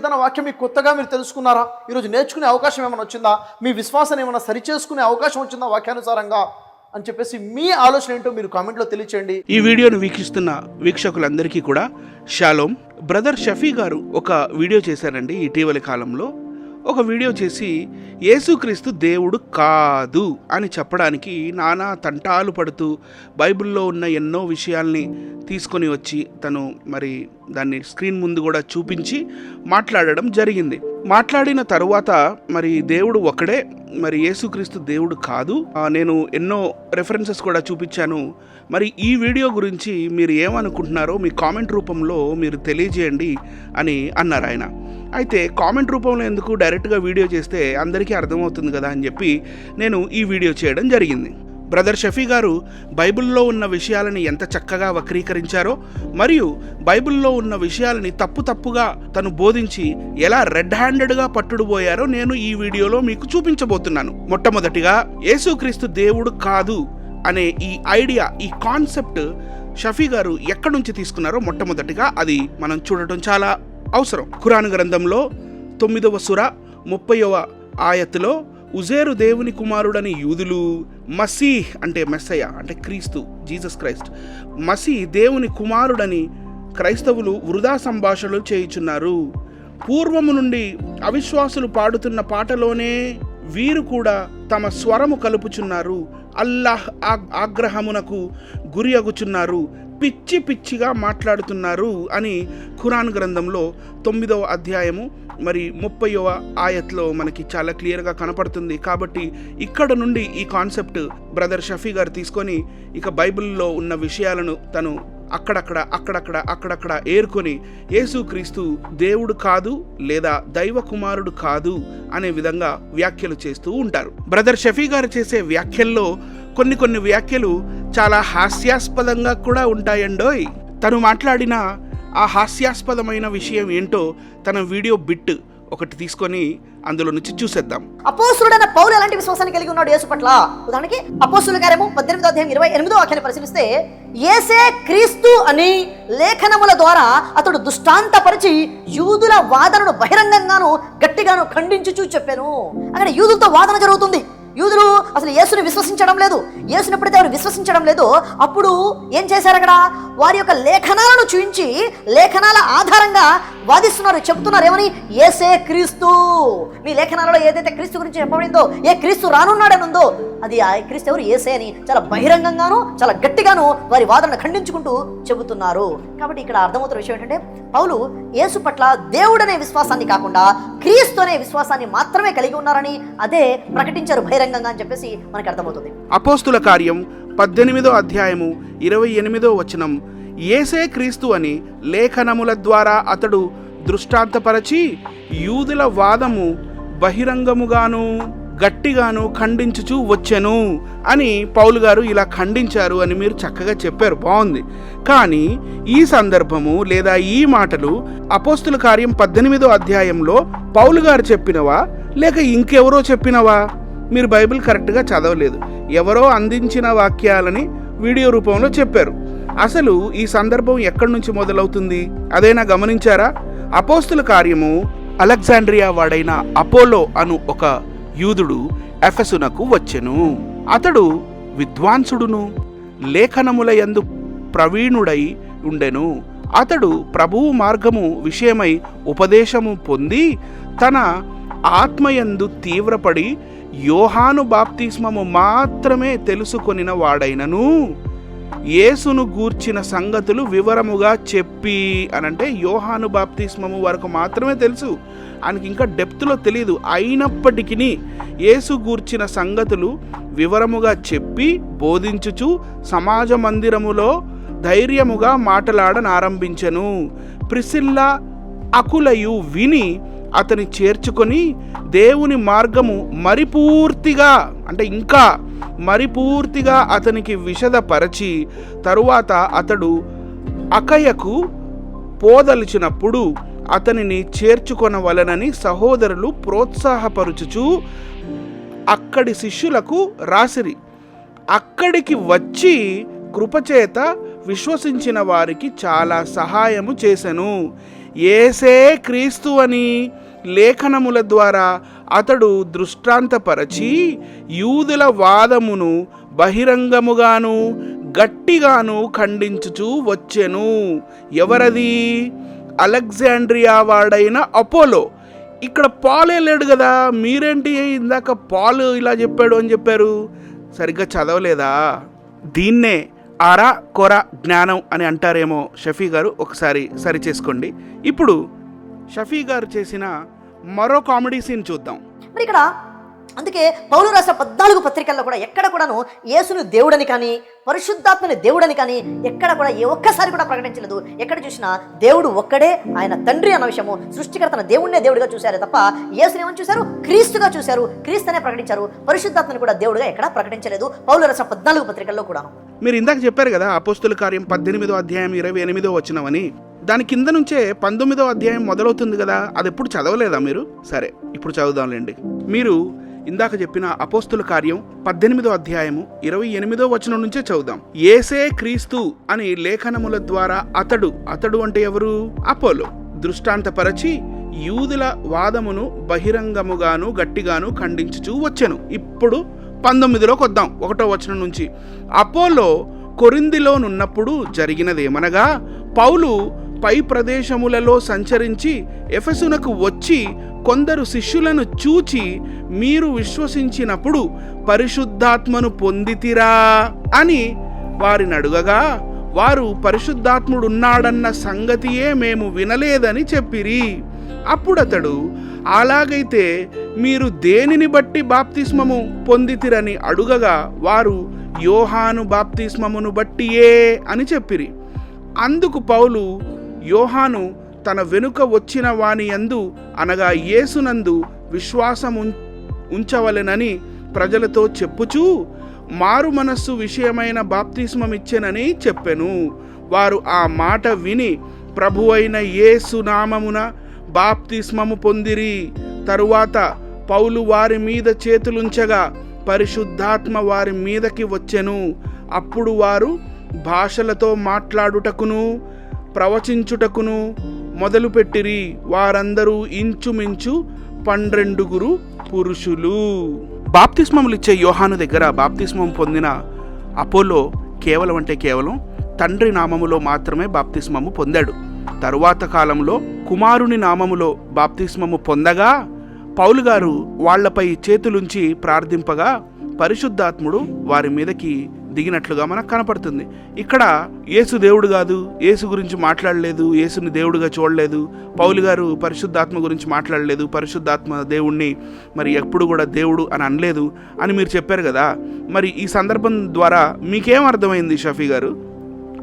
ఏదైనా వాక్యం మీకు కొత్తగా మీరు తెలుసుకున్నారా? ఈరోజు నేర్చుకునే అవకాశం ఏమైనా వచ్చిందా? మీ విశ్వాసాన్ని ఏమైనా సరిచేసుకునే అవకాశం వచ్చిందా వాక్యానుసారంగా? అని చెప్పేసి మీ ఆలోచన ఏంటో మీరు కామెంట్లో తెలియచేయండి. ఈ వీడియోను వీక్షిస్తున్న వీక్షకులందరికీ కూడా షాలోమ్ బ్రదర్ షఫీ గారు ఒక వీడియో చేశారండి ఇటీవలి కాలంలో. ఒక వీడియో చేసి యేసుక్రీస్తు దేవుడు కాదు అని చెప్పడానికి నానా తంటాలు పడుతూ బైబిల్లో ఉన్న ఎన్నో విషయాల్ని తీసుకొని వచ్చి తను మరి దాన్ని స్క్రీన్ ముందు కూడా చూపించి మాట్లాడడం జరిగింది. మాట్లాడిన తరువాత మరి దేవుడు ఒకడే మరి యేసుక్రీస్తు దేవుడు కాదు. నేను ఎన్నో రెఫరెన్సెస్ కూడా చూపించాను. మరి ఈ వీడియో గురించి మీరు ఏమనుకుంటున్నారో మీ కామెంట్ రూపంలో మీరు తెలియజేయండి అని అన్నారు ఆయన. అయితే కామెంట్ రూపంలో ఎందుకు డైరెక్ట్గా వీడియో చేస్తే అందరికీ అర్థమవుతుంది కదా అని చెప్పి నేను ఈ వీడియో చేయడం జరిగింది. బ్రదర్ షఫీ గారు బైబిల్లో ఉన్న విషయాలని ఎంత చక్కగా వక్రీకరించారో మరియు బైబిల్లో ఉన్న విషయాలని తప్పు తప్పుగా తను బోధించి ఎలా రెడ్ హ్యాండెడ్గా పట్టుడుపోయారో నేను ఈ వీడియోలో మీకు చూపించబోతున్నాను. మొట్టమొదటిగా యేసుక్రీస్తు దేవుడు కాదు అనే ఈ ఐడియా ఈ కాన్సెప్ట్ షఫీ గారు ఎక్కడి నుంచి తీసుకున్నారో మొట్టమొదటిగా అది మనం చూడటం చాలా అవసరం. ఖురాన్ గ్రంథంలో తొమ్మిదవ సుర ముప్పైవ ఆయత్తులో ఉజేరు దేవుని కుమారుడని యూదులు మసీహ్ అంటే మెస్సయ అంటే క్రీస్తు జీసస్ క్రైస్ట్. మసీ దేవుని కుమారుడని క్రైస్తవులు వృధా సంభాషణలు చేయుచున్నారు. పూర్వము నుండి అవిశ్వాసులు పాడుతున్న పాటలోనే వీరు కూడా తమ స్వరము కలుపుచున్నారు. అల్లాహ్ ఆగ్రహమునకు గురి అగుచున్నారు. పిచ్చి పిచ్చిగా మాట్లాడుతున్నారు అని ఖురాన్ గ్రంథంలో తొమ్మిదవ అధ్యాయము మరి ముప్పైవ ఆయత్లో మనకి చాలా క్లియర్గా కనపడుతుంది. కాబట్టి ఇక్కడ నుండి ఈ కాన్సెప్ట్ బ్రదర్ షఫీ గారు తీసుకొని ఇక బైబిల్లో ఉన్న విషయాలను తను అక్కడక్కడ అక్కడక్కడ అక్కడక్కడ ఏరుకొని యేసుక్రీస్తు దేవుడు కాదు లేదా దైవ కుమారుడు కాదు అనే విధంగా వ్యాఖ్యలు చేస్తూ ఉంటారు. బ్రదర్ షఫీ గారు చేసే వ్యాఖ్యల్లో కొన్ని కొన్ని వ్యాఖ్యలు చాలా హాస్యాస్పదంగా కూడా ఉంటాయండోయ్. తను మాట్లాడిన ఆ హాస్యాస్పదమైన విషయం ఏంటో తన వీడియో బిట్ ఒకటి తీసుకొని అందులో నుంచి చూసేద్దాం. అపోసులుడైన పౌలు ఎలాంటి విశ్వాసాన్ని కలిగి ఉన్నాడు యేసు పట్ల? ఉదాహరణకి అపోసుల కార్యము పద్దెనిమిదో అధ్యాయం ఇరవై ఎనిమిదో వాక్యాన్ని పరిశీలిస్తే ఏసే క్రీస్తు అని లేఖనముల ద్వారా అతడు దుష్టాంతపరిచి యూదుల వాదనను బహిరంగంగాను గట్టిగాను ఖండించుచూ చెప్పాను. అక్కడ యూదులతో వాదన జరుగుతుంది. యూదులు అసలు యేసుని విశ్వసించడం లేదు. యేసుని ఎప్పుడైతే వారు విశ్వసించడం లేదు అప్పుడు ఏం చేశారు అక్కడ? వారి యొక్క లేఖనాలను చూపించి లేఖనాల ఆధారంగా వాదిస్తున్నారు చెప్తున్నారు ఏమని? ఏసే క్రీస్తు. మీ లేఖనాలలో ఏదైతే క్రీస్తు గురించి చెప్పబడిందో ఏ క్రీస్తు రానున్నాడని ఉందో అది ఆ క్రీస్తు ఎవరు? ఏసే అని చాలా బహిరంగంగాను చాలా గట్టిగాను వారి వాదనను ఖండించుకుంటూ చెబుతున్నారు. కాబట్టి ఇక్కడ అర్థమవుతున్న విషయం ఏంటంటే పౌలు యేసు పట్ల దేవుడనే విశ్వాసాన్ని కాకుండా క్రీస్తు అనే విశ్వాసాన్ని మాత్రమే కలిగి ఉన్నారని అదే ప్రకటించారు బహిరంగంగా అని చెప్పేసి మనకు అర్థమవుతుంది. అపోస్తుల కార్యం పద్దెనిమిదో అధ్యాయము ఇరవై ఎనిమిదో వచనం. ఏసే క్రీస్తు అని లేఖనముల ద్వారా అతడు దృష్టాంతపరచి యూదుల వాదము బహిరంగముగాను గట్టిగాను ఖండించుచూ వచ్చెను అని పౌలు గారు ఇలా ఖండించారు అని మీరు చక్కగా చెప్పారు. బాగుంది. కానీ ఈ సందర్భము లేదా ఈ మాటలు అపోస్తుల కార్యం పద్దెనిమిదో అధ్యాయంలో పౌలు గారు చెప్పినవా? లేక ఇంకెవరో చెప్పినవా? మీరు బైబిల్ కరెక్ట్గా చదవలేదు. ఎవరో అందించిన వాక్యాలని వీడియో రూపంలో చెప్పారు. అసలు ఈ సందర్భం ఎక్కడి నుంచి మొదలవుతుంది? అదైనా గమనించారా? అపోస్తుల కార్యము అలెగ్జాండ్రియా వాడైన అపోలో అను ఒక యూదుడు ఎఫెసునకు వచ్చెను. అతడు విద్వాంసుడును లేఖనముల యందు ప్రవీణుడై ఉండెను. అతడు ప్రభువు మార్గము విషయమై ఉపదేశము పొంది తన ఆత్మయందు తీవ్రపడి యోహాను బాప్తిస్మము మాత్రమే తెలుసుకొనిన వాడైనను. యేసును గూర్చిన సంగతులు వివరముగా చెప్పి అనంటే యోహాను బాప్తిస్మము వరకు మాత్రమే తెలుసు. ఆయనకి ఇంకా డెప్త్లో తెలియదు అయినప్పటికీ యేసు గూర్చిన సంగతులు వివరముగా చెప్పి బోధించుచు సమాజ మందిరములో ధైర్యముగా మాటలాడనారంభించెను. ప్రిసిల్లా అకులయు విని అతని చేర్చుకొని దేవుని మార్గము మరిపూర్తిగా అంటే ఇంకా మరిపూర్తిగా అతనికి విషదపరచి తరువాత అతడు అకయకు పోదలిచినప్పుడు అతనిని చేర్చుకొనవలనని సహోదరులు ప్రోత్సాహపరుచుచు అక్కడి శిష్యులకు రాసిరి. అక్కడికి వచ్చి కృపచేత విశ్వసించిన వారికి చాలా సహాయము చేశను ఏసే క్రీస్తు అని లేఖనముల ద్వారా అతడు దృష్టాంతపరచి యూదుల వాదమును బహిరంగముగాను గట్టిగాను ఖండించుచూ వచ్చెను. ఎవరది? అలెగ్జాండ్రియా వాడైన అపోలో. ఇక్కడ పాలే లేడు కదా మీరేంటి ఇందాక పాలు ఇలా చెప్పాడు అని చెప్పారు? సరిగ్గా చదవలేదా? దీన్నే ఆరా కొర జ్ఞానం అని అంటారేమో షఫీ గారు ఒకసారి సరి చేసుకోండి. ఇప్పుడు షఫీ గారు చేసిన మరో కామెడీ సీన్ చూద్దాం. మరి ఇక్కడ అందుకే పౌలు రాసిన పద్నాలుగు పత్రికల్లో కూడా ఎక్కడ కూడాను యేసును దేవుడని కానీ పరిశుద్ధాత్మని దేవుడని కానీ ఎక్కడ కూడా ఏ ఒక్కసారి కూడా ప్రకటించలేదు. ఎక్కడ చూసినా దేవుడు ఒక్కడే ఆయన తండ్రి అన్న విషయము సృష్టికర్తన దేవుడినే దేవుడిగా చూశారే తప్ప యేసుని ఏమని చూశారు? క్రీస్తుగా చూశారు. క్రీస్తునే ప్రకటించారు. పరిశుద్ధాత్మని కూడా దేవుడిగా ఎక్కడ ప్రకటించలేదు. పౌలు రాసిన పద్నాలుగు పత్రికల్లో కూడా మీరు ఇందాక చెప్పారు కదా అపోస్తుల కార్యం పద్దెనిమిదో అధ్యాయం ఇరవై ఎనిమిదో వచ్చినవని దాని కింద నుంచే పంతొమ్మిదో అధ్యాయం మొదలవుతుంది కదా అది ఎప్పుడు చదవలేదా మీరు? సరే ఇప్పుడు చదువుదాంలేండి. మీరు ఇందాక చెప్పిన అపోస్తుల కార్యం పద్దెనిమిదో అధ్యాయము ఇరవై ఎనిమిదో వచనం నుంచే చదువుదాం. ఏసే క్రీస్తు అని లేఖనముల ద్వారా అతడు అతడు అంటే ఎవరు? అపోలో. దృష్టాంతపరచి యూదుల వాదమును బహిరంగముగాను గట్టిగాను ఖండించుచూ వచ్చెను. ఇప్పుడు పంతొమ్మిదిలోకి వద్దాం ఒకటో వచనం నుంచి. అపోలో కొరిందిలోనున్నప్పుడు జరిగినదేమనగా పౌలు పై ప్రదేశములలో సంచరించి ఎఫెసునకు వచ్చి కొందరు శిష్యులను చూచి మీరు విశ్వసించినప్పుడు పరిశుద్ధాత్మను పొందితిరా అని వారిని అడుగగా వారు పరిశుద్ధాత్ముడున్నాడన్న సంగతియే మేము వినలేదని చెప్పిరి. అప్పుడతడు అలాగైతే మీరు దేనిని బట్టి బాప్తిస్మము పొందితిరని అడుగగా వారు యోహాను బాప్తిస్మమును బట్టియే అని చెప్పిరి. అందుకు పౌలు యోహాను తన వెనుక వచ్చిన వాని యందు అనగా యేసునందు విశ్వాసం ఉం- ఉంచవలెనని ప్రజలతో చెప్పుచూ మారు మనస్సు విషయమైన బాప్తిస్మమిచ్చెనని చెప్పెను. వారు ఆ మాట విని ప్రభు అయిన యేసు నామమున బాప్తిస్మము పొందిరి. తరువాత పౌలు వారి మీద చేతులుంచగా పరిశుద్ధాత్మ వారి మీదకి వచ్చెను. అప్పుడు వారు భాషలతో మాట్లాడుటకును ప్రవచించుటకును మొదలుపెట్టిరి వారందరూ ఇంచుమించు పన్నెండుగురు పురుషులు. బాప్తిస్మములిచ్చే యోహాను దగ్గర బాప్తిస్మం పొందిన అపోలో కేవలం అంటే కేవలం తండ్రి నామములో మాత్రమే బాప్తిస్మము పొందాడు. తరువాత కాలంలో కుమారుని నామములో బాప్తిస్మము పొందగా పౌలు గారు వాళ్ళపై చేతులుంచి ప్రార్థింపగా పరిశుద్ధాత్ముడు వారి మీదకి దిగినట్లుగా మనకు కనపడుతుంది. ఇక్కడ యేసు దేవుడు కాదు యేసు గురించి మాట్లాడలేదు యేసుని దేవుడిగా చూడలేదు పౌలు గారు పరిశుద్ధాత్మ గురించి మాట్లాడలేదు పరిశుద్ధాత్మ దేవుణ్ణి మరి ఎప్పుడు కూడా దేవుడు అని అనలేదు అని మీరు చెప్పారు కదా. మరి ఈ సందర్భం ద్వారా మీకేం అర్థమైంది షఫీ గారు?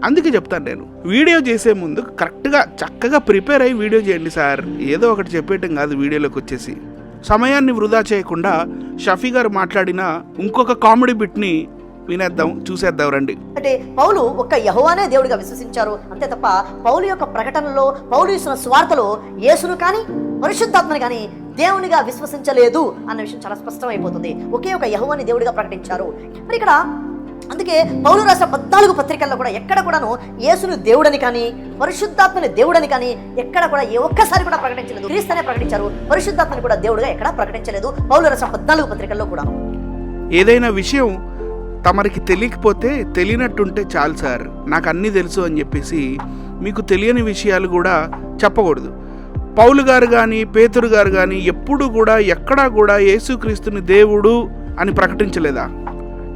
అందుకే చెప్తాను నేను. వీడియో చేసే ముందు కరెక్ట్గా చక్కగా ప్రిపేర్ అయ్యి వీడియో చేయండి సార్. ఏదో ఒకటి చెప్పేయటం కాదు వీడియోలోకి వచ్చేసి. సమయాన్ని వృధా చేయకుండా షఫీ గారు మాట్లాడిన ఇంకొక కామెడీ బిట్ని వినేద్దాం చూసేద్దాం రండి. అంటే పౌలు ఒక్క యహోవానే దేవుడిగా విశ్వసించారు. అంతే తప్ప పౌలు యొక్క ప్రకటనలో పౌలు ఇస్తున్న స్వార్థలో యేసును కానీ పరిశుద్ధాత్మని కానీ దేవునిగా విశ్వసించలేదు అన్న విషయం చాలా స్పష్టమైపోతుంది. ఒకే ఒక యహోవాని దేవుడిగా ప్రకటించారు. మరి ఇక్కడ అందుకే పౌలు రాసిన పద్నాలుగు పత్రికల్లో కూడా ఎక్కడ కూడాను యేసును దేవుడని కానీ పరిశుద్ధాత్మని దేవుడని కానీ ఎక్కడ కూడా ఏ ఒక్కసారి కూడా ప్రకటించలేదు. క్రీస్తునే ప్రకటించారు. పరిశుద్ధాత్మని కూడా దేవుడిగా ఎక్కడా ప్రకటించలేదు. పౌలు రాసిన పద్నాలుగు పత్రికల్లో కూడాను. ఏదైనా విషయం తమరికి తెలియకపోతే తెలియనట్టుంటే చాలు సార్. నాకు అన్నీ తెలుసు అని చెప్పేసి మీకు తెలియని విషయాలు కూడా చెప్పకూడదు. పౌలు గారు కానీ పేతురు గారు కానీ ఎప్పుడు కూడా ఎక్కడా కూడా యేసుక్రీస్తుని దేవుడు అని ప్రకటించలేదా?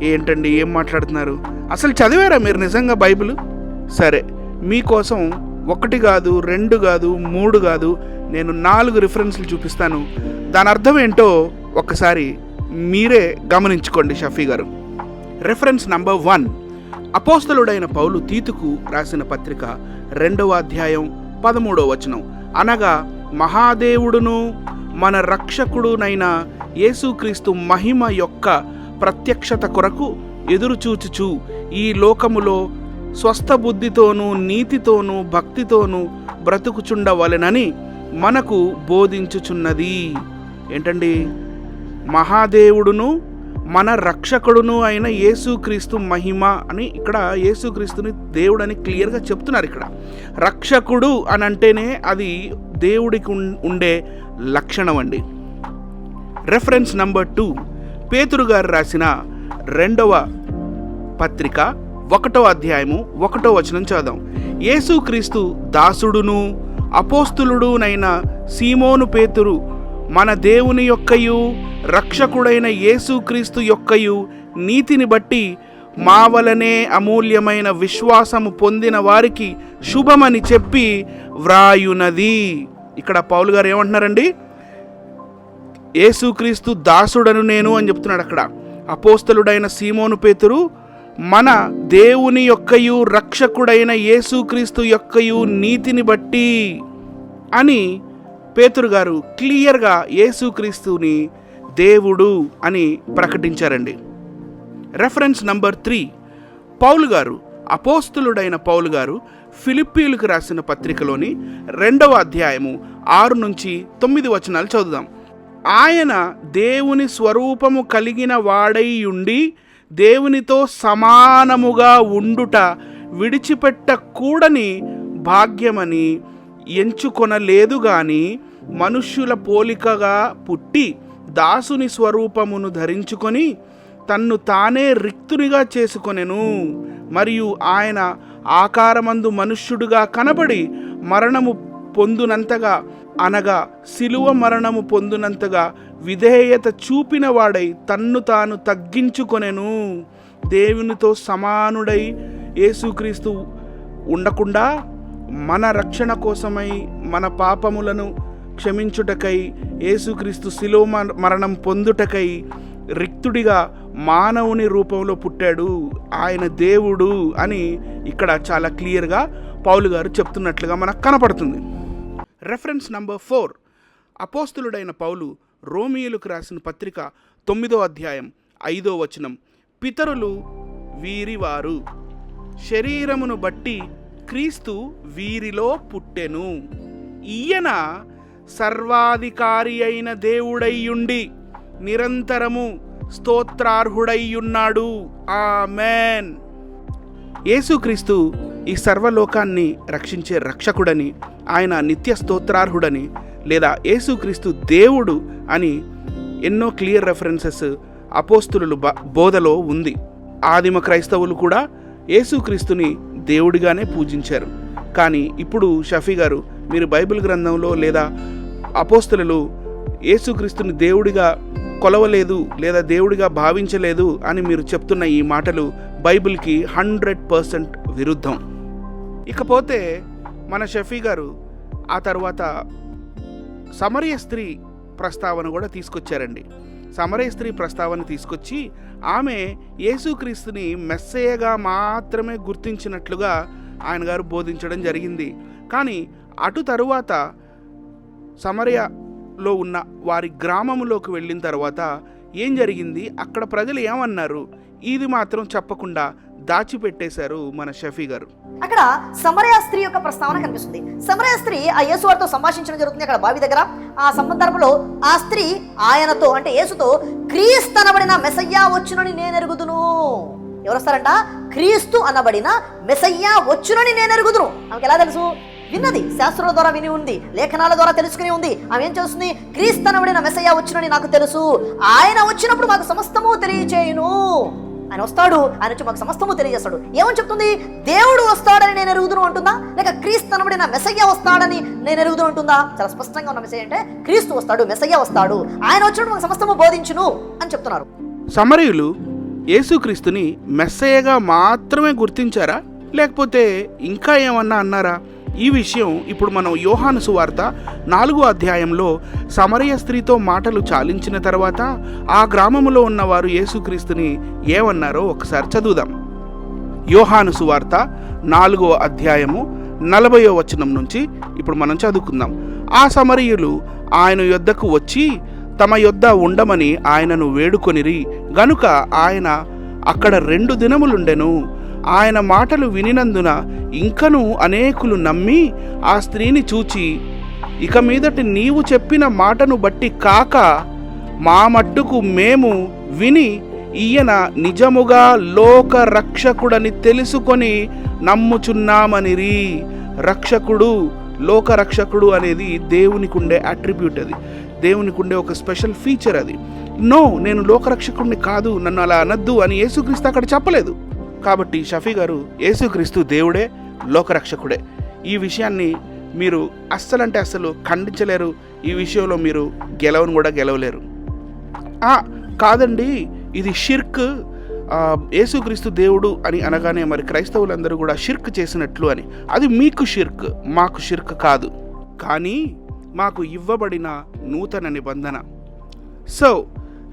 ఏంటండి ఏం మాట్లాడుతున్నారు? అసలు చదివారా మీరు నిజంగా బైబిల్? సరే మీకోసం ఒకటి కాదు రెండు కాదు మూడు కాదు నేను నాలుగు రిఫరెన్స్లు చూపిస్తాను. దాని అర్థం ఏంటో ఒక్కసారి మీరే గమనించుకోండి షఫీ గారు. రెఫరెన్స్ నంబర్ వన్ అపోస్తలుడైన పౌలు తీతుకు రాసిన పత్రిక రెండవ అధ్యాయం పదమూడవ వచనం. అనగా మహాదేవుడును మన రక్షకుడునైన యేసుక్రీస్తు మహిమ యొక్క ప్రత్యక్షత కొరకు ఎదురుచూచుచు ఈ లోకములో స్వస్థ బుద్ధితోనూ నీతితోనూ భక్తితోనూ బ్రతుకుచుండవలెనని మనకు బోధించుచున్నది. ఏంటండి? మహాదేవుడును మన రక్షకుడును అయిన యేసుక్రీస్తు మహిమ అని ఇక్కడ యేసుక్రీస్తుని దేవుడని క్లియర్గా చెప్తున్నారు ఇక్కడ. రక్షకుడు అని అంటేనే అది దేవుడికి ఉండే లక్షణం అండి. రెఫరెన్స్ నంబర్ టూ పేతురు గారు రాసిన రెండవ పత్రిక ఒకటో అధ్యాయము ఒకటో వచనం చదుదాం. యేసుక్రీస్తు దాసుడును అపోస్తులుడునైన సీమోను పేతురు మన దేవుని యొక్కయు రక్షకుడైన యేసుక్రీస్తు యొక్కయు నీతిని బట్టి మా వలనే అమూల్యమైన విశ్వాసము పొందిన వారికి శుభమని చెప్పి వ్రాయునది. ఇక్కడ పౌలు గారు ఏమంటున్నారండి? యేసుక్రీస్తు దాసుడను నేను అని చెప్తున్నాడు అక్కడ. అపోస్తలుడైన సీమోను పేతురు మన దేవుని యొక్కయు రక్షకుడైన యేసుక్రీస్తు యొక్కయు నీతిని బట్టి అని పేతురు గారు క్లియర్గా యేసుక్రీస్తుని దేవుడు అని ప్రకటించారండి. Reference number three. పౌలు గారు అపోస్తులుడైన పౌలు గారు ఫిలిప్పీలకు రాసిన పత్రికలోని రెండవ అధ్యాయము ఆరు నుంచి తొమ్మిది వచనాలు చదువుదాం. ఆయన దేవుని స్వరూపము కలిగిన వాడై ఉండి దేవునితో సమానముగా ఉండుట విడిచిపెట్టకూడని భాగ్యమని ఎంచుకొనలేదు గాని మనుష్యుల పోలికగా పుట్టి దాసుని స్వరూపమును ధరించుకొని తన్ను తానే రిక్తునిగా చేసుకొనెను. మరియు ఆయన ఆకారమందు మనుష్యుడుగా కనబడి మరణము పొందునంతగా అనగా శిలువ మరణము పొందునంతగా విధేయత చూపిన వాడై తన్ను తాను తగ్గించుకొనెను. దేవునితో సమానుడై యేసుక్రీస్తు ఉండకుండా మన రక్షణ కోసమై మన పాపములను క్షమించుటకై యేసుక్రీస్తు శిలో మరణం పొందుటకై రిక్తుడిగా మానవుని రూపంలో పుట్టాడు. ఆయన దేవుడు అని ఇక్కడ చాలా క్లియర్గా పౌలు గారు చెప్తున్నట్లుగా మనకు కనపడుతుంది. Reference number four. అపోస్తులుడైన పౌలు రోమియోలకు రాసిన పత్రిక తొమ్మిదో అధ్యాయం ఐదో వచనం. పితరులు వీరివారు. శరీరమును బట్టి క్రీస్తు వీరిలో పుట్టెను. ఈయన సర్వాధికారి అయిన దేవుడయ్యుండి నిరంతరము స్తోత్రార్హుడయ్యున్నాడు. ఆమెన్. యేసుక్రీస్తు ఈ సర్వలోకాన్ని రక్షించే రక్షకుడని ఆయన నిత్య స్తోత్రార్హుడని లేదా యేసుక్రీస్తు దేవుడు అని ఎన్నో క్లియర్ రెఫరెన్సెస్ అపోస్తులు బోధలో ఉంది. ఆదిమ క్రైస్తవులు కూడా యేసుక్రీస్తుని దేవుడిగానే పూజించారు. కానీ ఇప్పుడు షఫీ గారు మీరు బైబిల్ గ్రంథంలో లేదా అపోస్తులు యేసుక్రీస్తుని దేవుడిగా కొలవలేదు లేదా దేవుడిగా భావించలేదు అని మీరు చెప్తున్న ఈ మాటలు బైబిల్కి హండ్రెడ్ పర్సెంట్ విరుద్ధం. ఇకపోతే మన షఫీ గారు ఆ తర్వాత సమరయ స్త్రీ ప్రస్తావన కూడా తీసుకొచ్చారండి. సమరయ స్త్రీ ప్రస్తావన తీసుకొచ్చి ఆమె యేసుక్రీస్తుని మెస్సయ్యగా మాత్రమే గుర్తించినట్లుగా ఆయన గారు బోధించడం జరిగింది. కానీ అటు తరువాత సమరయలో ఉన్న వారి గ్రామంలోకి వెళ్ళిన తర్వాత ఏం జరిగింది? అక్కడ ప్రజలు ఏమన్నారు? ఇది మాత్రం చెప్పకుండా దాచిపెట్టేశారు మన షఫీ గారు. అక్కడ సమరయ స్త్రీ యొక్క ప్రస్తావన కనిపిస్తుంది. సమరయ స్త్రీ ఆ యేసు వారితో సంభాషించడం జరుగుతుంది అక్కడ బావి దగ్గర. ఆ సందర్భంలో ఆ స్త్రీ ఆయనతో అంటే యేసుతో క్రీస్తు అనబడిన మెసయ్యా వచ్చునని నేను ఎరుగుదును. ఎవరు వస్తారంట? క్రీస్తు అనబడిన మెసయ్యా వచ్చునని నేను ఎరుగుదును. ఆమెకి ఎలా తెలుసు? విన్నది శాస్త్రుల ద్వారా విని ఉంది లేఖనాల ద్వారా తెలుసుకుని ఉంది. ఆమె ఏం చేస్తుంది? క్రీస్తు అనబడిన మెసయ్యా వచ్చునని నాకు తెలుసు. ఆయన వచ్చినప్పుడు మాకు సమస్తము తెలియచేయును. ఆయన వస్తాడు ఆయన వచ్చి మాకు సమస్తము తెలియజేస్తాడు. ఏమని చెప్తుంది? దేవుడు వస్తాడని నేను ఎరుగుదును అంటుందా? లేక క్రీస్తు అనబడిన మెసయ్య వస్తాడని నేను ఎరుగుదును అంటుందా? చాలా స్పష్టంగా ఉన్న మెసయ్య అంటే క్రీస్తు వస్తాడు మెసయ్య వస్తాడు ఆయన వచ్చినప్పుడు మాకు సమస్తము బోధించును అని చెప్తున్నారు. సమరయులు యేసుక్రీస్తుని మెస్సయ్యగా మాత్రమే గుర్తించారా? లేకపోతే ఇంకా ఏమన్నా అన్నారా? ఈ విషయం ఇప్పుడు మనం యోహాను సువార్త నాలుగో అధ్యాయంలో సమరయ స్త్రీతో మాటలు చాలించిన తర్వాత ఆ గ్రామములో ఉన్నవారు యేసుక్రీస్తుని ఏమన్నారో ఒకసారి చదువుదాం. యోహాను సువార్త నాలుగో అధ్యాయము నలభయో వచనం నుంచి ఇప్పుడు మనం చదువుకుందాం. ఆ సమరయులు ఆయన యొద్దకు వచ్చి తమ యొద్ద ఉండమని ఆయనను వేడుకొనిరి గనుక ఆయన అక్కడ రెండు దినములుండెను ఆయన మాటలు వినినందున ఇంకను అనేకులు నమ్మి ఆ స్త్రీని చూచి ఇక మీదటి నీవు చెప్పిన మాటను బట్టి కాక మా మట్టుకు మేము విని ఈయన నిజముగా లోక రక్షకుడని తెలుసుకొని నమ్ముచున్నామనిరి. రక్షకుడు లోక రక్షకుడు అనేది దేవునికుండే అట్రిబ్యూట్ అది. దేవునికుండే ఒక స్పెషల్ ఫీచర్ అది. నో నేను లోకరక్షకుడిని కాదు నన్ను అలా అనద్దు అని యేసుక్రీస్తు అక్కడ చెప్పలేదు. కాబట్టి షఫీ గారు యేసుక్రీస్తు దేవుడే లోకరక్షకుడే. ఈ విషయాన్ని మీరు అస్సలంటే అస్సలు ఖండించలేరు. ఈ విషయంలో మీరు గెలవను కూడా గెలవలేరు. కాదండి ఇది షిర్క్ యేసుక్రీస్తు దేవుడు అని అనగానే మరి క్రైస్తవులందరూ కూడా షిర్క్ చేసినట్లు అని. అది మీకు షిర్క్ మాకు షిర్క్ కాదు. కానీ మాకు ఇవ్వబడిన నూతన నిబంధన. సో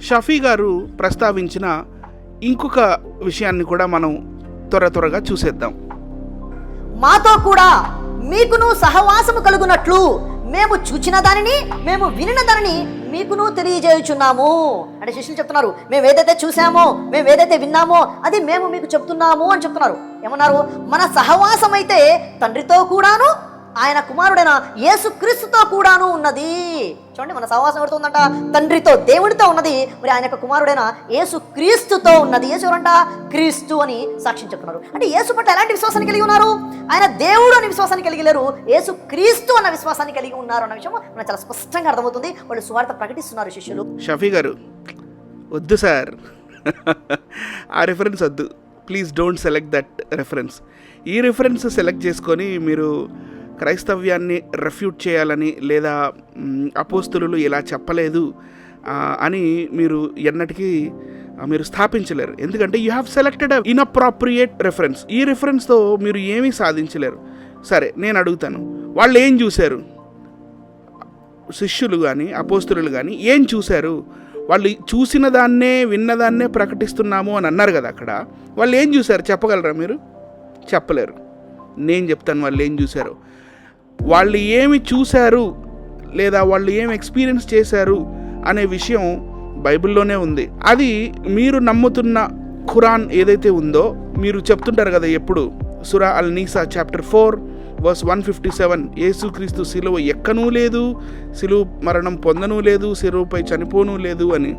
షఫీ గారు ప్రస్తావించిన ఇంకొక విషయాన్ని కూడా మనం త్వర త్వరగా చూసేద్దాం. మాతో కూడా మీకును సహవాసము కలుగునట్లు మేము చూచిన దానిని మేము వినిన దానిని మీకును తెలియజేయుచున్నాము. అంటే శిష్యులు చెప్తున్నారు మేము ఏదైతే చూసామో మేము ఏదైతే విన్నామో అది మేము మీకు చెప్తున్నాము అని చెప్తున్నారు. ఏమన్నారు? మన సహవాసం అయితే తండ్రితో కూడాను ఆయన కుమారుడైన యేసు క్రీస్తుతో కూడాను ఉన్నది. చూడండి మన సహవాసం ఎవరితో ఉందంట? తండ్రితో దేవుడితో ఉన్నది. మరి ఆయన యొక్క కుమారుడైన యేసు క్రీస్తుతో ఉన్నది. యేసు ఎవరంట? క్రీస్తు అని సాక్ష్యం చెప్తున్నారు అంటే యేసు పట్ల ఎలాంటి విశ్వాసాన్ని కలిగి ఉన్నారు? ఆయన దేవుడు అనే విశ్వాసాన్ని కలిగి లేరు. యేసు క్రీస్తు అన్న విశ్వాసాన్ని కలిగి ఉన్నారు అన్న విషయం మనకు చాలా స్పష్టంగా అర్థమవుతుంది. వాళ్ళు సువార్త ప్రకటిస్తున్నారు శిష్యులు. షఫీ గారు వద్దు సార్. ఆ రిఫరెన్స్ వద్దు. Please don't select that reference ఈ రిఫరెన్స్ సెలెక్ట్ చేసుకొని మీరు క్రైస్తవ్యాన్ని రెఫ్యూట్ చేయాలని లేదా అపోస్తులు ఇలా చెప్పలేదు అని మీరు ఎన్నటికీ మీరు స్థాపించలేరు. ఎందుకంటే you have selected inappropriate reference ఈ రెఫరెన్స్తో మీరు ఏమీ సాధించలేరు. సరే నేను అడుగుతాను. వాళ్ళు ఏం చూశారు? శిష్యులు కానీ అపోస్తులు కానీ ఏం చూశారు? వాళ్ళు చూసిన దాన్నే విన్నదాన్నే ప్రకటిస్తున్నాము అని అన్నారు కదా అక్కడ. వాళ్ళు ఏం చూశారు? చెప్పగలరా మీరు? చెప్పలేరు. నేను చెప్తాను వాళ్ళు ఏం చూశారు. వాళ్ళు ఏమి చూశారు లేదా వాళ్ళు ఏమి ఎక్స్పీరియన్స్ చేశారు అనే విషయం బైబిల్లోనే ఉంది. అది మీరు నమ్ముతున్న ఖురాన్ ఏదైతే ఉందో మీరు చెప్తుంటారు కదా ఎప్పుడు సురా అల్ నీసా chapter four verse one fifty seven యేసుక్రీస్తు సిలువ ఎక్కనూ లేదు సిలువ మరణం పొందనూ లేదు సిలువపై చనిపోనూ లేదు అని.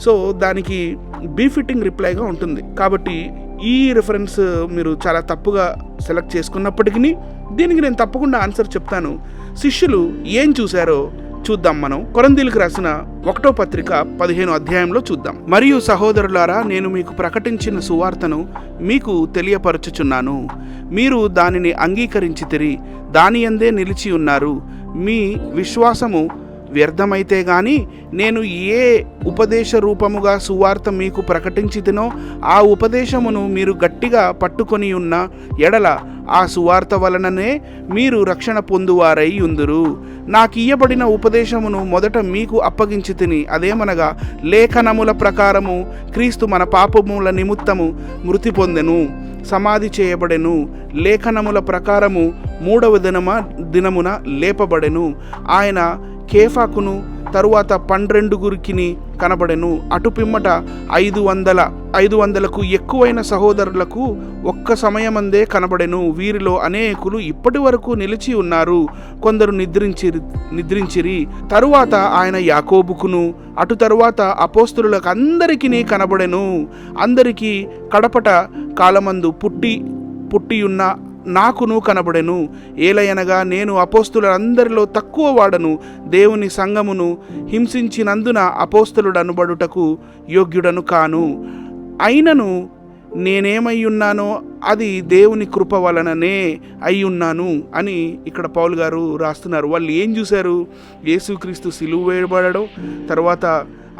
సో దానికి బీఫిట్టింగ్ రిప్లైగా ఉంటుంది. కాబట్టి ఈ రిఫరెన్స్ మీరు చాలా తప్పుగా సెలెక్ట్ చేసుకున్నప్పటికీ దీనికి నేను తప్పకుండా ఆన్సర్ చెప్తాను. శిష్యులు ఏం చూశారో చూద్దాం మనం. కొరందీలకు రాసిన ఒకటో పత్రిక పదిహేను అధ్యాయంలో చూద్దాం. మరియు సహోదరులారా నేను మీకు ప్రకటించిన సువార్తను మీకు తెలియపరచుచున్నాను. మీరు దానిని అంగీకరించితిరి దాని అందే నిలిచి ఉన్నారు. మీ విశ్వాసము వ్యర్థమైతే గాని నేను ఏ ఉపదేశ రూపముగా సువార్త మీకు ప్రకటించితినో ఆ ఉపదేశమును మీరు గట్టిగా పట్టుకొని ఉన్న ఎడల ఆ సువార్త వలననే మీరు రక్షణ పొందువారై ఉందురు. నాకు ఇయ్యబడిన ఉపదేశమును మొదట మీకు అప్పగించి తిని అదేమనగా లేఖనముల ప్రకారము క్రీస్తు మన పాపముల నిమిత్తము మృతి పొందెను సమాధి చేయబడెను లేఖనముల ప్రకారము మూడవ దినమ దినమున లేపబడెను. ఆయన కేఫాకును తరువాత పన్నెండుగురికిని కనబడెను. అటు పిమ్మట ఐదు వందల ఐదు వందలకు ఎక్కువైన సహోదరులకు ఒక్క సమయమందే కనబడెను. వీరిలో అనేకులు ఇప్పటి వరకు నిలిచి ఉన్నారు. కొందరు నిద్రించిరి నిద్రించిరి. తరువాత ఆయన యాకోబుకును అటు తరువాత అపోస్తులకు అందరికీ కనబడెను. అందరికీ కడపట కాలమందు పుట్టి పుట్టియున్న నాకును కనబడెను. ఏలయనగా నేను అపోస్తులందరిలో తక్కువ వాడను. దేవుని సంగమును హింసించినందున అపోస్తులుడు అనుబడుటకు యోగ్యుడను కాను. అయినను నేనేమయ్యున్నానో అది దేవుని కృప వలననే అయ్యున్నాను అని ఇక్కడ పౌల్ గారు రాస్తున్నారు. వాళ్ళు ఏం చూశారు? యేసుక్రీస్తు సిలువ వేయబడడం తర్వాత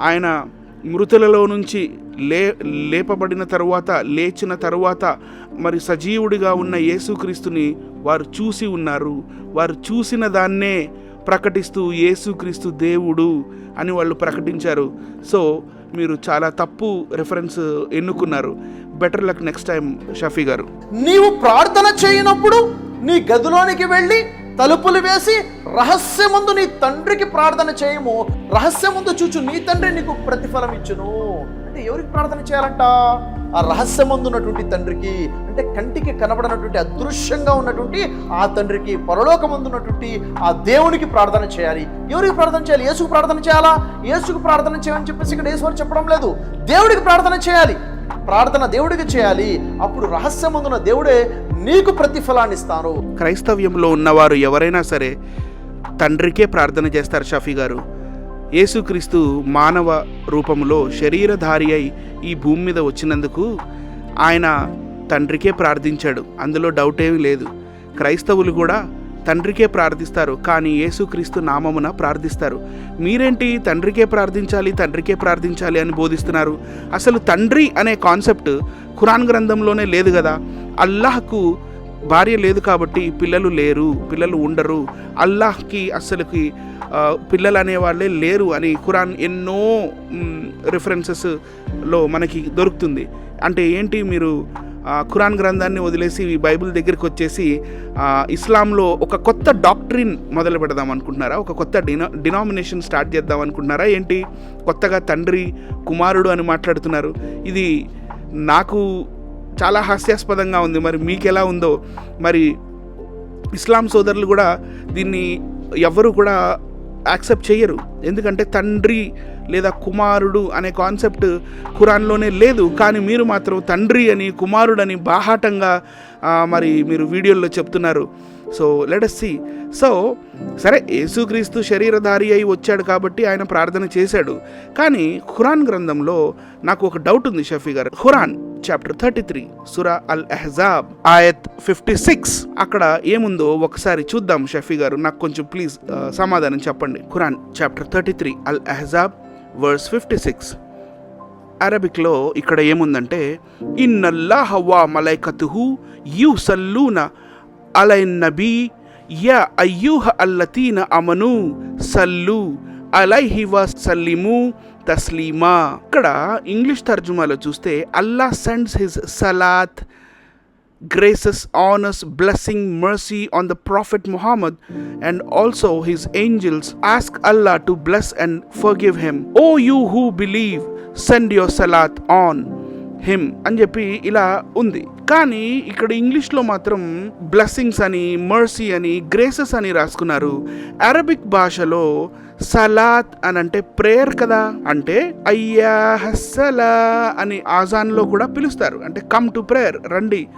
ఆయన మృతులలో నుంచి లే లేపబడిన తరువాత లేచిన తరువాత మరి సజీవుడిగా ఉన్న యేసుక్రీస్తుని వారు చూసి ఉన్నారు. వారు చూసిన దాన్నే ప్రకటిస్తూ యేసుక్రీస్తు దేవుడు అని వాళ్ళు ప్రకటించారు. సో మీరు చాలా తప్పు రెఫరెన్స్ ఎన్నుకున్నారు. Better luck next time Shafi గారు. నీవు ప్రార్థన చేయనప్పుడు నీ గదిలోనికి వెళ్ళి తలుపులు వేసి రహస్యమందు నీ తండ్రికి ప్రార్థన చేయము. రహస్యమందు చూచు నీ తండ్రి నీకు ప్రతిఫలం ఇచ్చును అయితే ఎవరికి ప్రార్థన చేయాలంట? ఆ రహస్యమందున్నటువంటి తండ్రికి అంటే కంటికి కనబడినటువంటి అదృశ్యంగా ఉన్నటువంటి ఆ తండ్రికి పరలోకమందున్నటువంటి ఆ దేవునికి ప్రార్థన చేయాలి. ఎవరికి ప్రార్థన చేయాలి? యేసుకు ప్రార్థన చేయాలా? యేసుకు ప్రార్థన చేయమని చెప్పేసి ఇక్కడ యేసువారు చెప్పడం లేదు. దేవుడికి ప్రార్థన చేయాలి. ప్రార్థన దేవుడికి చేయాలి. అప్పుడు రహస్యమందున దేవుడే నీకు ప్రతిఫలాన్ని ఇస్తాను. క్రైస్తవ్యంలో ఉన్నవారు ఎవరైనా సరే తండ్రికే ప్రార్థన చేస్తారు షఫీ గారు. యేసుక్రీస్తు మానవ రూపంలో శరీరధారి అయి ఈ భూమి మీద వచ్చినందుకు ఆయన తండ్రికే ప్రార్థించాడు. అందులో డౌట్ ఏమీ లేదు. క్రైస్తవులు కూడా తండ్రికే ప్రార్థిస్తారు కానీ యేసుక్రీస్తు నామమున ప్రార్థిస్తారు. మీరేంటి తండ్రికే ప్రార్థించాలి తండ్రికే ప్రార్థించాలి అని బోధిస్తున్నారు? అసలు తండ్రి అనే కాన్సెప్ట్ ఖురాన్ గ్రంథంలోనే లేదు కదా? అల్లాహ్కు భార్య లేదు కాబట్టి పిల్లలు లేరు పిల్లలు ఉండరు. అల్లాహ్కి అస్సలుకి పిల్లలు అనేవాళ్ళే లేరు అని ఖురాన్ ఎన్నో రిఫరెన్సెస్లో మనకి దొరుకుతుంది. అంటే ఏంటి మీరు ఖురాన్ గ్రంథాన్ని వదిలేసి బైబిల్ దగ్గరికి వచ్చేసి ఇస్లాంలో ఒక కొత్త డాక్ట్రిన్ మొదలు పెడదాం అనుకుంటున్నారా? ఒక కొత్త డినా డినామినేషన్ స్టార్ట్ చేద్దాం అనుకుంటున్నారా? ఏంటి? కొత్తగా తండ్రి కుమారుడు అని మాట్లాడుతున్నారు. ఇది నాకు చాలా హాస్యాస్పదంగా ఉంది. మరి మీకు ఎలా ఉందో? మరి ఇస్లాం సోదరులు కూడా దీన్ని ఎవ్వరు కూడా యాక్సెప్ట్ చేయరు ఎందుకంటే తండ్రి లేదా కుమారుడు అనే కాన్సెప్ట్ ఖురాన్లోనే లేదు. కానీ మీరు మాత్రం తండ్రి అని కుమారుడని బాహాటంగా మరి మీరు వీడియోల్లో చెప్తున్నారు. సో లెటస్ సి సో సరే యేసుక్రీస్తు శరీరధారి అయి వచ్చాడు కాబట్టి ఆయన ప్రార్థన చేశాడు. కానీ ఖురాన్ గ్రంథంలో నాకు ఒక డౌట్ ఉంది షఫీ గారు. ఖురాన్ చాప్టర్ థర్టీ త్రీ సురా అల్ ఎహజాబ్ ఆయత్ ఫిఫ్టీ సిక్స్ అక్కడ ఏముందో ఒకసారి చూద్దాం షఫీ గారు. నాకు కొంచెం ప్లీజ్ సమాధానం చెప్పండి. ఖురాన్ చాప్టర్ థర్టీ త్రీ అల్ ఎహజాబ్ వర్స్ ఫిఫ్టీ సిక్స్ అరబిక్లో ఇక్కడ ఏముందంటే ఇన్నల్లాహ వా మలైకతుహు యు సల్లూన అలై నబీ యా అయ్యూహ అల్లతీన అమను సల్లు అలైహి వ సల్లిము తస్లీమా. ఇక్కడ ఇంగ్లీష్ తర్జుమాలో చూస్తే Allah sends his సలాత్ graces honours blessing mercy on the prophet Mohammed and also his angels ask Allah to bless and forgive him O you who believe send your సలాత్ on him అని చెప్పి ఇలా ఉంది. కానీ ఇక్కడ ఇంగ్లీష్లో మాత్రం బ్లెస్సింగ్స్ అని mercy అని గ్రేసెస్ అని రాసుకున్నారు. అరబిక్ భాషలో సలాత్ అని అంటే ప్రేయర్ కదా. అంటే అయ్యా హస్సలా అని ఆజాన్లో కూడా పిలుస్తారు. అంటే కమ్ టు ప్రేయర్ రండి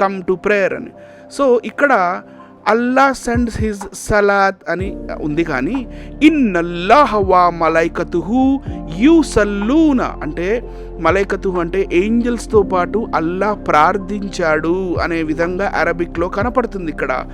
కమ్ టు ప్రేయర్ అని. సో ఇక్కడ అల్లా సెండ్స్ హిజ్ సలాత్ అని ఉంది కానీ ఇన్నల్లాహ వా మలైకతుహు యు సల్లూన అంటే మలైకతుహు అంటే ఏంజల్స్తో పాటు అల్లా ప్రార్థించాడు అనే విధంగా అరబిక్లో కనపడుతుంది ఇక్కడ.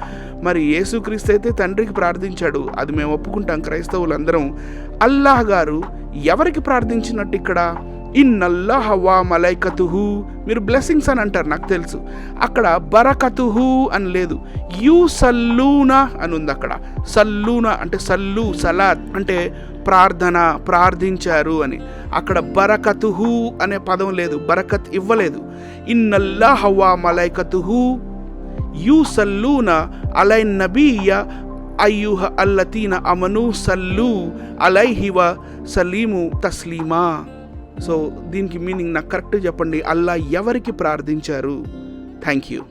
మరి యేసుక్రీస్తు అయితే తండ్రికి ప్రార్థించాడు. అది మేము ఒప్పుకుంటాం క్రైస్తవులందరం. అల్లాహ్ గారు ఎవరికి ప్రార్థించినట్టు ఇక్కడ? ఇన్నల్లా హవా మలైకతుహు. మీరు బ్లెస్సింగ్స్ అని అంటారు నాకు తెలుసు. అక్కడ బరకతుహు అని లేదు. యు సల్లూనా అని ఉంది అక్కడ. సల్లూనా అంటే సల్లు సలాద్ అంటే ప్రార్థన ప్రార్థించారు అని. అక్కడ బరకతుహు అనే పదం లేదు బరకత్ ఇవ్వలేదు. ఇన్నల్లా హవా మలైకతుహు. యు సల్లూన అలై నబీయ అయ్యూహ అల్లతీన అమను సల్లు అలైహివ సలీము తస్లీమా. సో దీనికి మీనింగ్ నాకు కరెక్ట్ చెప్పండి. అల్లా ఎవరికి ప్రార్థించారు? Thank you